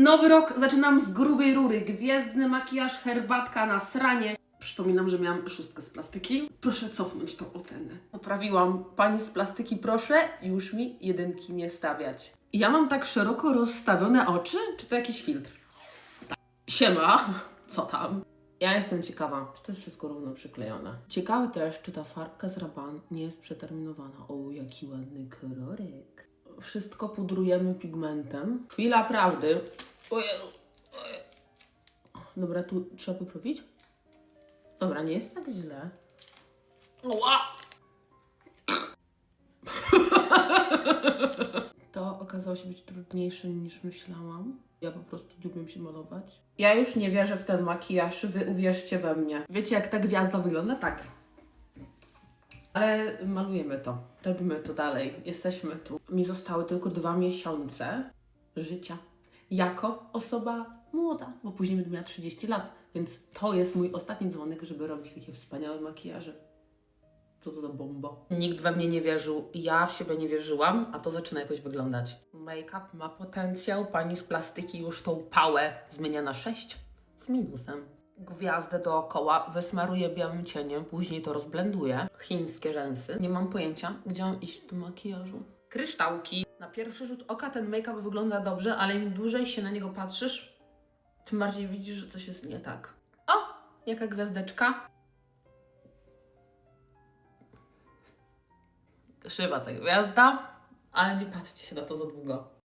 Nowy rok zaczynam z grubej rury. Gwiezdny makijaż, herbatka na sranie. Przypominam, że miałam szóstkę z plastyki. Proszę cofnąć tą ocenę. Poprawiłam. Pani z plastyki, proszę już mi jedynki nie stawiać. Ja mam tak szeroko rozstawione oczy? Czy to jakiś filtr? Tak. Siema. Co tam? Ja jestem ciekawa, czy to jest wszystko równo przyklejone. Ciekawe też, czy ta farbka z Raban nie jest przeterminowana. O, jaki ładny kolorek. Wszystko pudrujemy pigmentem. Chwila prawdy. O Jezu. O Jezu. Dobra, tu trzeba poprawić? Dobra, nie jest tak źle. Ła! To okazało się być trudniejsze niż myślałam. Ja po prostu umiem się malować. Ja już nie wierzę w ten makijaż, wy uwierzcie we mnie. Wiecie, jak ta gwiazda wygląda? Tak. Ale malujemy to. Robimy to dalej. Jesteśmy tu. Mi zostały tylko dwa miesiące życia jako osoba młoda, bo później będę miała 30 lat. Więc to jest mój ostatni dzwonek, żeby robić takie wspaniałe makijaże. Co to za bomba? Nikt we mnie nie wierzył, ja w siebie nie wierzyłam, a to zaczyna jakoś wyglądać. Make-up ma potencjał, pani z plastyki już tą pałę zmienia na 6 z minusem. Gwiazdę dookoła wysmaruję białym cieniem, później to rozblenduję. Chińskie rzęsy. Nie mam pojęcia, gdzie mam iść do makijażu. Kryształki. Na pierwszy rzut oka ten make-up wygląda dobrze, ale im dłużej się na niego patrzysz, tym bardziej widzisz, że coś jest nie tak. O! Jaka gwiazdeczka. Krzywa ta gwiazda, ale nie patrzcie się na to za długo.